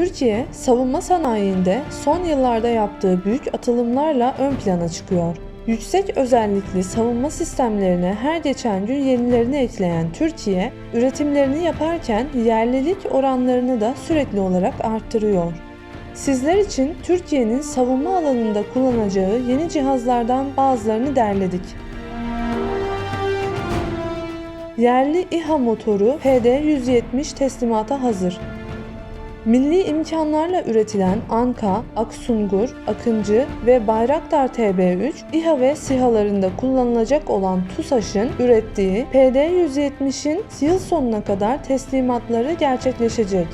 Türkiye, savunma sanayinde son yıllarda yaptığı büyük atılımlarla ön plana çıkıyor. Yüksek özellikli savunma sistemlerine her geçen gün yenilerini ekleyen Türkiye, üretimlerini yaparken yerlilik oranlarını da sürekli olarak arttırıyor. Sizler için Türkiye'nin savunma alanında kullanacağı yeni cihazlardan bazılarını derledik. Yerli İHA motoru PD-170 teslimata hazır. Milli imkanlarla üretilen Anka, Aksungur, Akıncı ve Bayraktar TB3, İHA ve SİHA'larında kullanılacak olan TUSAŞ'ın ürettiği PD-170'in yıl sonuna kadar teslimatları gerçekleşecek.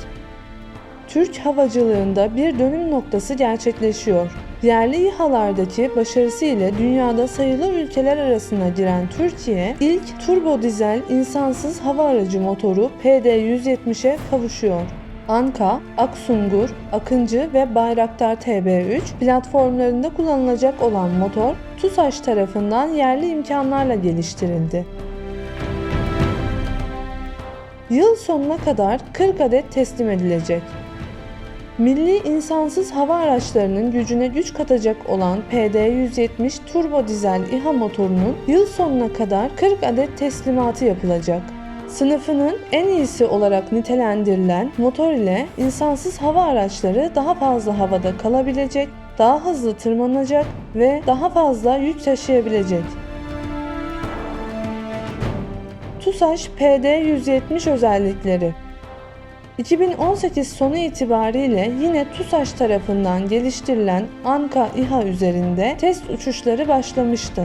Türk havacılığında bir dönüm noktası gerçekleşiyor. Yerli İHA'lardaki başarısı ile dünyada sayılı ülkeler arasına giren Türkiye, ilk turbo dizel insansız hava aracı motoru PD-170'e kavuşuyor. Anka, Aksungur, Akıncı ve Bayraktar TB3 platformlarında kullanılacak olan motor TUSAŞ tarafından yerli imkanlarla geliştirildi. Yıl sonuna kadar 40 adet teslim edilecek. Milli insansız hava araçlarının gücüne güç katacak olan PD-170 turbo dizel İHA motorunun yıl sonuna kadar 40 adet teslimatı yapılacak. Sınıfının en iyisi olarak nitelendirilen motor ile insansız hava araçları daha fazla havada kalabilecek, daha hızlı tırmanacak ve daha fazla yük taşıyabilecek. TUSAŞ PD-170 özellikleri 2018 sonu itibariyle yine TUSAŞ tarafından geliştirilen Anka İHA üzerinde test uçuşları başlamıştı.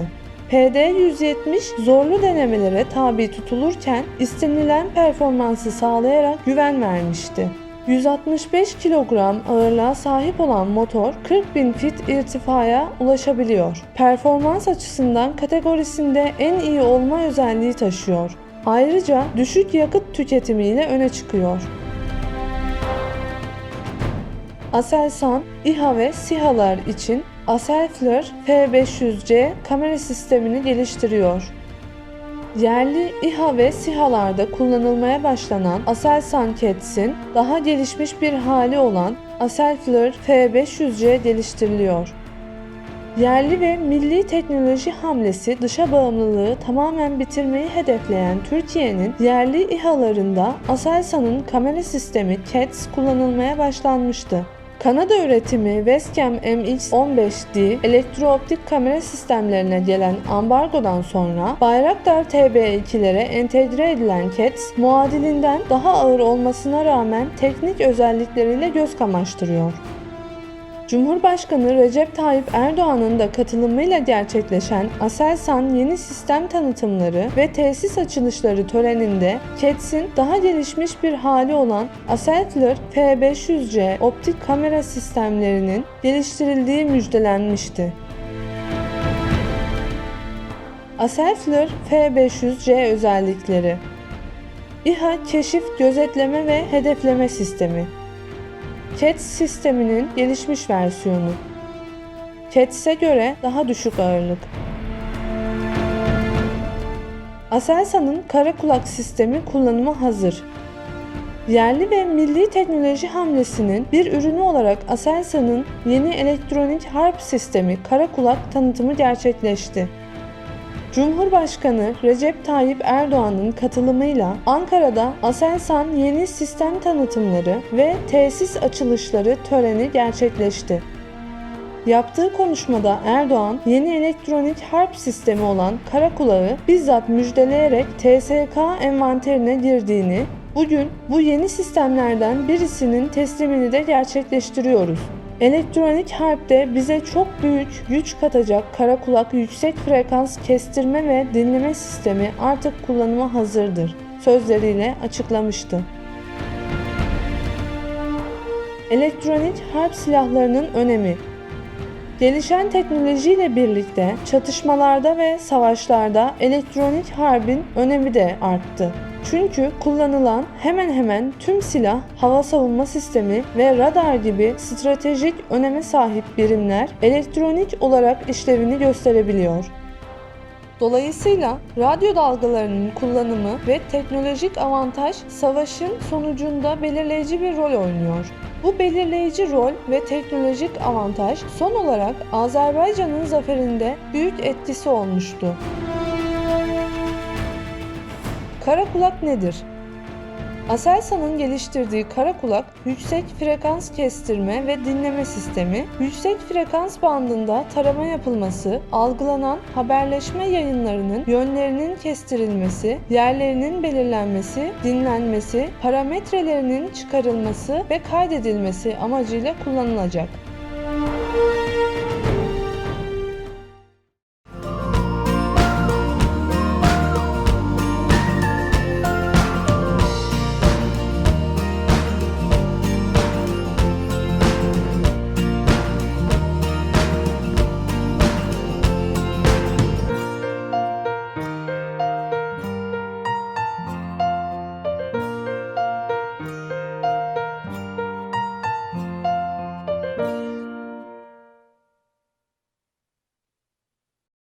PD-170 zorlu denemelere tabi tutulurken istenilen performansı sağlayarak güven vermişti. 165 kilogram ağırlığa sahip olan motor 40 bin fit irtifaya ulaşabiliyor. Performans açısından kategorisinde en iyi olma özelliği taşıyor. Ayrıca düşük yakıt tüketimiyle öne çıkıyor. Aselsan, İHA ve SİHA'lar için Aselfleur F500C kamera sistemini geliştiriyor. Yerli İHA ve SİHA'larda kullanılmaya başlanan Aselsan Cats'in daha gelişmiş bir hali olan Aselfleur F500C geliştiriliyor. Yerli ve milli teknoloji hamlesi dışa bağımlılığı tamamen bitirmeyi hedefleyen Türkiye'nin yerli İHA'larında Aselsan'ın kamera sistemi CATS kullanılmaya başlanmıştı. Kanada üretimi Westcam MX-15D elektrooptik kamera sistemlerine gelen ambargodan sonra Bayraktar TB2'lere entegre edilen CATS muadilinden daha ağır olmasına rağmen teknik özellikleriyle göz kamaştırıyor. Cumhurbaşkanı Recep Tayyip Erdoğan'ın da katılımıyla gerçekleşen Aselsan yeni sistem tanıtımları ve tesis açılışları töreninde CATS'in daha gelişmiş bir hali olan Aselfleur F500C optik kamera sistemlerinin geliştirildiği müjdelenmişti. Aselfleur F500C özellikleri İHA keşif, gözetleme ve hedefleme sistemi CATS sisteminin gelişmiş versiyonu. CATS'e göre daha düşük ağırlık. Aselsan'ın kara kulak sistemi kullanıma hazır. Yerli ve milli teknoloji hamlesinin bir ürünü olarak Aselsan'ın yeni elektronik harp sistemi kara kulak tanıtımı gerçekleşti. Cumhurbaşkanı Recep Tayyip Erdoğan'ın katılımıyla Ankara'da Aselsan yeni sistem tanıtımları ve tesis açılışları töreni gerçekleşti. Yaptığı konuşmada Erdoğan, yeni elektronik harp sistemi olan Karakulağı bizzat müjdeleyerek TSK envanterine girdiğini, bugün bu yeni sistemlerden birisinin teslimini de gerçekleştiriyoruz. Elektronik harpte bize çok büyük güç katacak kara kulak yüksek frekans kestirme ve dinleme sistemi artık kullanıma hazırdır sözleriyle açıklamıştı. Elektronik harp silahlarının önemi Gelişen teknolojiyle birlikte çatışmalarda ve savaşlarda elektronik harbin önemi de arttı. Çünkü kullanılan hemen hemen tüm silah, hava savunma sistemi ve radar gibi stratejik öneme sahip birimler elektronik olarak işlevini gösterebiliyor. Dolayısıyla radyo dalgalarının kullanımı ve teknolojik avantaj savaşın sonucunda belirleyici bir rol oynuyor. Bu belirleyici rol ve teknolojik avantaj son olarak Azerbaycan'ın zaferinde büyük etkisi olmuştu. Kara kulak nedir? Aselsan'ın geliştirdiği kara kulak, yüksek frekans kestirme ve dinleme sistemi, yüksek frekans bandında tarama yapılması, algılanan haberleşme yayınlarının yönlerinin kestirilmesi, yerlerinin belirlenmesi, dinlenmesi, parametrelerinin çıkarılması ve kaydedilmesi amacıyla kullanılacak.